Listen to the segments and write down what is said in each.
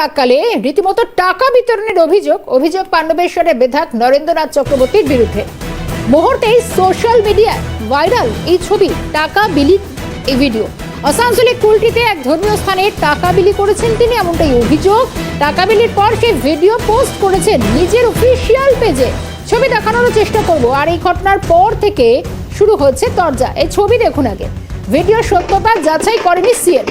প্রাককালে রীতিমতো টাকা বিতরণের অভিযোগ অভিযোগ পাণ্ডবেশ্বরের বিধায়ক নরেন্দ্রনাথ চক্রবর্তীর বিরুদ্ধে। মুহূর্তেই সোশ্যাল মিডিয়ায় ভাইরাল এই ছবি, টাকা বিলি এই ভিডিও। আসানসোলে কুলটিতে এক ধর্মীয় স্থানে টাকা বিলি করেছেন তিনি, এমনটাই অভিযোগ। টাকা বিলির পর সেই ভিডিও পোস্ট করেছেন নিজের অফিসিয়াল পেজে। ছবি দেখানোর চেষ্টা করব, আর এই ঘটনার পর থেকে শুরু হচ্ছে তরজা। এই ছবি দেখুন আগে। ভিডিও সত্যতা যাচাই করেনি সিএন।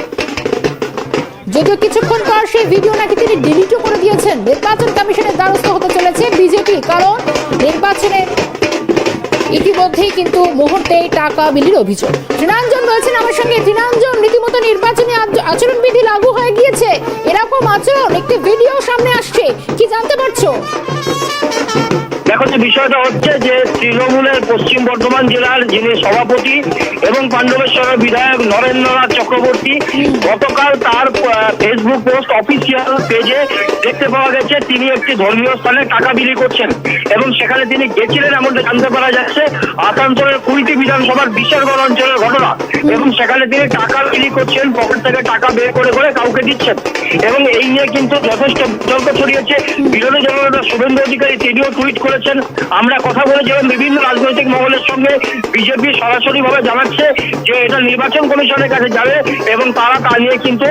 যদিও কিছুক্ষণ পর সেই ভিডিও নাকি তিনি ডিলিটও করে দিয়েছেন। নির্বাচন কমিশনের দ্বারস্থ হতে চলেছে বিজেপি, কারণ নির্বাচনের ইতিমধ্যেই কিন্তু মুহূর্তেই টাকা বিলির অভিযোগ। তৃণাঞ্জন রয়েছেন আমার সঙ্গে। তৃণাঞ্জন, রীতিমতো নির্বাচনী আচ- আচরণবিধি লাগু হয়ে গিয়েছে। এরকম আচরণ একটি ভিডিও সামনে আসছে। কি জানতে পারছ? দেখো যে বিষয়টা হচ্ছে যে তৃণমূলের পশ্চিম বর্ধমান জেলার যিনি সভাপতি এবং পাণ্ডবেশ্বরের বিধায়ক নরেন্দ্রনাথ চক্রবর্তী, গতকাল তার ফেসবুক পোস্ট অফিসিয়াল পেজে দেখতে পাওয়া গেছে তিনি একটি ধর্মীয় স্থানে টাকা বিলি করছেন এবং সেখানে তিনি গেছিলেন এমনটা জানতে পারা যাচ্ছে আসানসোলের কুড়িটি বিধানসভার বিশালগড় অঞ্চলের ঘটনা এবং সেখানে তিনি টাকা বিলি করছেন, পকেট থেকে টাকা বের করে করে কাউকে দিচ্ছেন এবং এই নিয়ে কিন্তু যথেষ্ট বিতর্ক ছড়িয়েছে। বিরোধী দলনেতা শুভেন্দু অধিকারী তিনিও টুইট করেছেন আমরা কথা বলেছিলাম বিভিন্ন রাজনৈতিক মহলের সঙ্গে বিজেপি সরাসরি ভাবে জানাচ্ছে যে এটা নির্বাচন কমিশনের কাছে যাবে এবং তারা তা নিয়ে কিন্তু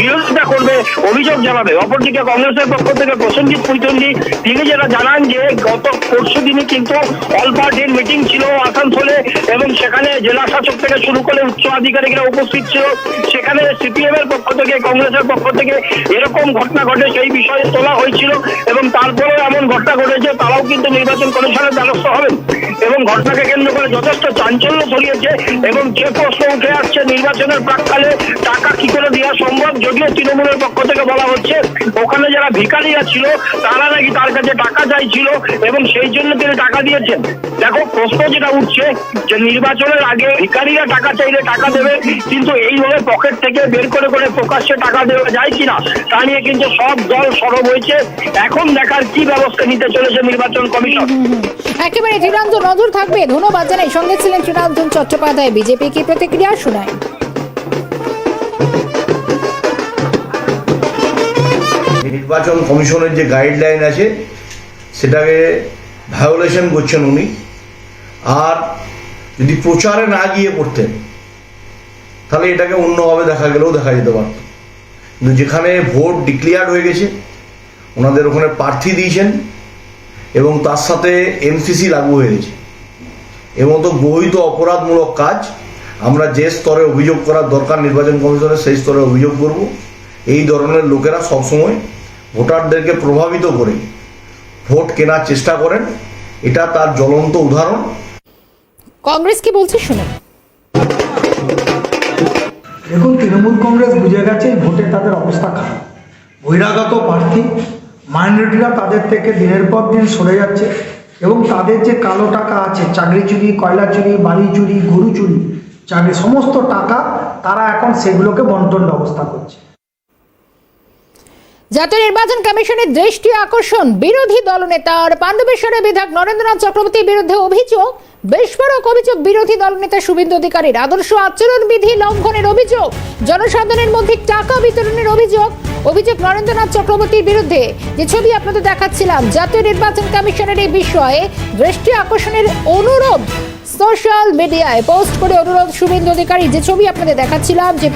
বিরোধিতা করবে, অভিযোগ জানাবে। অপরদিকে কংগ্রেসের পক্ষ থেকে প্রসেনজিৎ পুইতন্ডি তিনি যেটা জানান যে গত পরশু দিনই কিন্তু অল পার্টির মিটিং ছিল আসানসোলে এবং সেখানে জেলা শাসক থেকে শুরু করে উচ্চ আধিকারিকরা উপস্থিত ছিল। সেখানে সিপিএম এর পক্ষ থেকে, কংগ্রেসের পক্ষ থেকে এরকম ঘটনা ঘটে, সেই বিষয়ে তোলা হয়েছিল এবং তারপরে এমন ঘটনা ঘটেছে, তারাও কিন্তু নির্বাচন কমিশনের দ্বারস্থ হবেন এবং ঘটনাকে কেন্দ্র করে যথেষ্ট চাঞ্চল্য ছড়িয়েছে এবং যে প্রশ্ন উঠে আসছে নির্বাচনের প্রাককালে, টাকা কি করে সম্ভব যদিও তৃণমূলের পক্ষ থেকে বলা হচ্ছে, ওখানে যারা ভিকারিরা ছিল, তারা নাকি তার কাছে টাকা চাইছিল এবং সেই জন্য তিনি টাকা দিয়েছেন। দেখো, প্রশ্ন যেটা উঠছে যে নির্বাচনের আগে ভিকারিরা টাকা চাইলে টাকা দেবে, কিন্তু এইভাবে পকেট থেকে বের করে করে প্রকাশ্যে টাকা দেওয়া যায় কিনা, তা নিয়ে কিন্তু সব দল সরব হয়েছে। এখন দেখার কি ব্যবস্থা নিতে চলেছে নির্বাচন কমিশন? একেবারে তৃণাঞ্জন নজর থাকবে। ধন্যবাদ জানাই। সঙ্গে ছিলেন তৃণাঞ্জন চট্টোপাধ্যায়। বিজেপি কি প্রতিক্রিয়া শোনায়? নির্বাচন কমিশনের যে গাইডলাইন আছে, সেটাকে ভায়োলেশন করছেন উনি। আর যদি প্রচারে না গিয়ে করতেন তাহলে এটাকে অন্যভাবে দেখা গেলেও দেখা যেতে পারত। কিন্তু যেখানে ভোট ডিক্লেয়ার হয়ে গেছে, ওনাদের ওখানে প্রার্থী দিয়েছেন, এবং তার সাথে এমসিসি লাগু হয়ে গেছে। এর মতো গহিত অপরাধমূলক কাজ আমরা যে স্তরে অভিযোগ করার দরকার নির্বাচন কমিশনের, সেই স্তরে অভিযোগ করব। এই ধরনের লোকেরা সবসময় ভোটারদেরকে প্রভাবিত করে ভোট কেনার চেষ্টা করেন এটা তার জ্বলন্ত উদাহরণ। কংগ্রেস কি বলছে শুনুন। দেখুন তৃণমূল কংগ্রেস বুঝে গেছে ভোটে তাদের অবস্থা খারাপ। বহিরাগত প্রার্থী মাইনরিটিরা তাদের থেকে দিনের পর দিন সরে যাচ্ছে এবং তাদের যে কালো টাকা আছে চাকরি চুরি কয়লা চুরি বাড়ি চুরি গরু চুরি চাকরি সমস্ত টাকা তারা এখন সেগুলোকে বন্টন ব্যবস্থা করছে। জাতীয় নির্বাচন কমিশনের দৃষ্টি আকর্ষণ বিরোধী দলনেতার পাণ্ডবেশ্বরের বিধায়ক নরেন্দ্রনাথ চক্রবর্তীর বিরুদ্ধে অভিযোগ। বিস্ফোরক অভিযোগ, বিরোধী দলনেতা শুভেন্দু অধিকারীর আদর্শ আচরণ বিধি লঙ্ঘনের অভিযোগ। জনসাধারণের মধ্যে টাকা বিতরণের অভিযোগ। অভিযোগ নরেন্দ্রনাথ চক্রবর্তীর বিরুদ্ধে। যে ছবি আপনাদের দেখাচ্ছিলাম, জাতীয় নির্বাচন কমিশনের এই বিষয়ে দৃষ্টি আকর্ষণের অনুরোধ সোশ্যাল মিডিয়ায় পোস্ট করে অনুরোধ শুভেন্দু অধিকারী। যে ছবি আপনাদের দেখাচ্ছিলাম, যে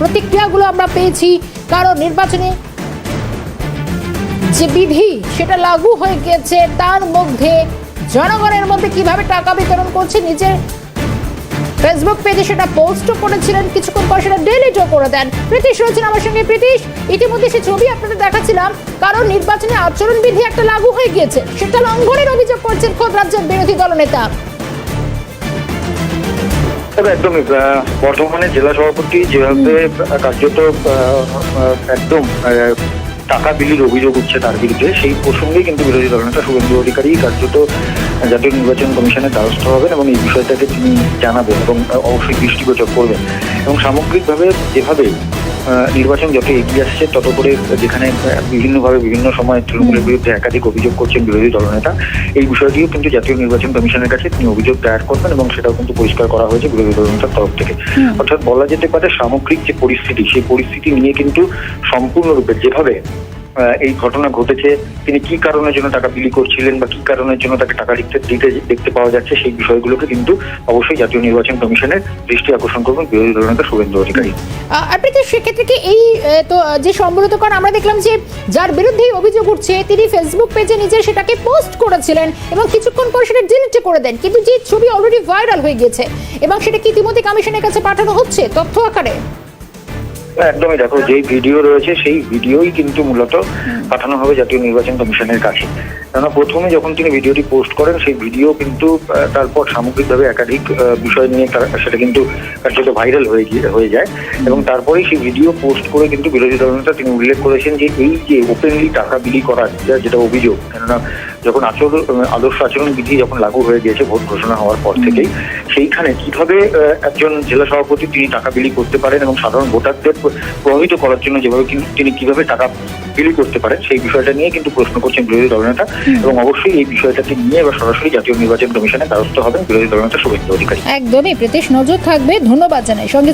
প্রতিক্রিয়াগুলো আমরা পেয়েছি, কারণ নির্বাচনে যে বিধি সেটা লাগু হয়ে গেছে তার মধ্যে জনগণের মধ্যে কীভাবে টাকা বিতরণ করছে নিজের? ফেসবুক পেজে সেটা পোস্টও করেছিলেন কিছুক্ষণ পর সেটা ডিলিটও করে দেন। প্রীতিশ রয়েছেন আমার সঙ্গে। প্রীতিশ ইতিমধ্যে সে ছবি আপনাদের দেখাচ্ছিলাম কারণ নির্বাচনে আচরণ বিধি একটা লাগু হয়ে গিয়েছে সেটা লঙ্ঘনের অভিযোগ করছেন খোদ রাজ্যের বিরোধী দলনেতা। একদমই বর্তমানে জেলা সভাপতি যেভাবে কার্যত একদম টাকা বিলির অভিযোগ উঠছে তার বিরুদ্ধে, সেই প্রসঙ্গে কিন্তু বিরোধী দলনেতা শুভেন্দু অধিকারী কার্যত জাতীয় নির্বাচন কমিশনের দ্বারস্থ হবেন এবং এই বিষয়টাকে তিনি জানাবেন এবং অবশ্যই দৃষ্টিগোচর করবেন। এবং সামগ্রিকভাবে যেভাবে নির্বাচন যত এগিয়ে আসছে তত করে যেখানে বিভিন্নভাবে বিভিন্ন সময় তৃণমূলের বিরুদ্ধে একাধিক অভিযোগ করছেন বিরোধী দলনেতা এই বিষয়টিও কিন্তু জাতীয় নির্বাচন কমিশনের কাছে তিনি অভিযোগ দায়ের করবেন এবং সেটাও কিন্তু পরিষ্কার করা হয়েছে বিরোধী দলনেতার তরফ থেকে। অর্থাৎ বলা যেতে পারে সামগ্রিক যে পরিস্থিতি সেই পরিস্থিতি নিয়ে কিন্তু সম্পূর্ণরূপে যেভাবে এই ঘটনা ঘটেছে, তিনি কি কারণের জন্য টাকা বিলি করছিলেন বা কি কারণের জন্য তাকে টাকা লিখতে দিতে, দেখতে পাওয়া যাচ্ছে, সেই বিষয়গুলোকে কিন্তু অবশ্যই জাতীয় নির্বাচন কমিশনের দৃষ্টি আকর্ষণ করবেন বিরোধী দলনেতা শুভেন্দু অধিকারী। আপনি সেক্ষেত্রে কি এই তো যে সম্বলিত কারণ আমরা দেখলাম যে যার বিরুদ্ধে অভিযোগ উঠছে, তিনি ফেসবুক পেজে নিজে সেটাকে পোস্ট করেছিলেন এবং কিছুক্ষণ পর সেটা ডিলিট করে দেন, কিন্তু যে ছবি অলরেডি ভাইরাল হয়ে গেছে এবং সেটা কি ইতিমধ্যে কমিশনের কাছে পাঠানো হচ্ছে তথ্য আকারে? একদমই দেখো যেই ভিডিও রয়েছে সেই ভিডিওই কিন্তু মূলত পাঠানো হবে জাতীয় নির্বাচন কমিশনের কাছে। কেননা প্রথমে যখন তিনি ভিডিওটি পোস্ট করেন সেই ভিডিও কিন্তু তারপর সামগ্রিকভাবে একাধিক বিষয় নিয়ে তার- সেটা কিন্তু কার্যত ভাইরাল হয়ে গিয়ে হয়ে যায়। এবং তারপরেই সেই ভিডিও পোস্ট করে কিন্তু বিরোধী দলনেতা তিনি উল্লেখ করেছেন যে এই যে ওপেনলি টাকা বিলি করা যেটা- অভিযোগ কেননা যখন আচরণ আদর্শ আচরণ বিধি যখন লাগু হয়ে গিয়েছে ভোট ঘোষণা হওয়ার পর থেকেই সেইখানে কীভাবে একজন জেলা সভাপতি তিনি টাকা বিলি করতে পারেন এবং সাধারণ ভোটারদের প্রভাবিত করার জন্য যেভাবে তিনি কীভাবে টাকা বিলি করতে পারেন সেই বিষয়টা নিয়ে কিন্তু প্রশ্ন করছেন বিরোধী দলনেতা এবং অবশ্যই এই বিষয়টাকে নিয়ে এবার সরাসরি জাতীয় নির্বাচন কমিশনে দ্বারস্থ হবেন বিরোধী দলনেতা শুভেন্দু অধিকারী। একদমই প্রীতিশ নজর থাকবে ধন্যবাদ জানাই। সঙ্গে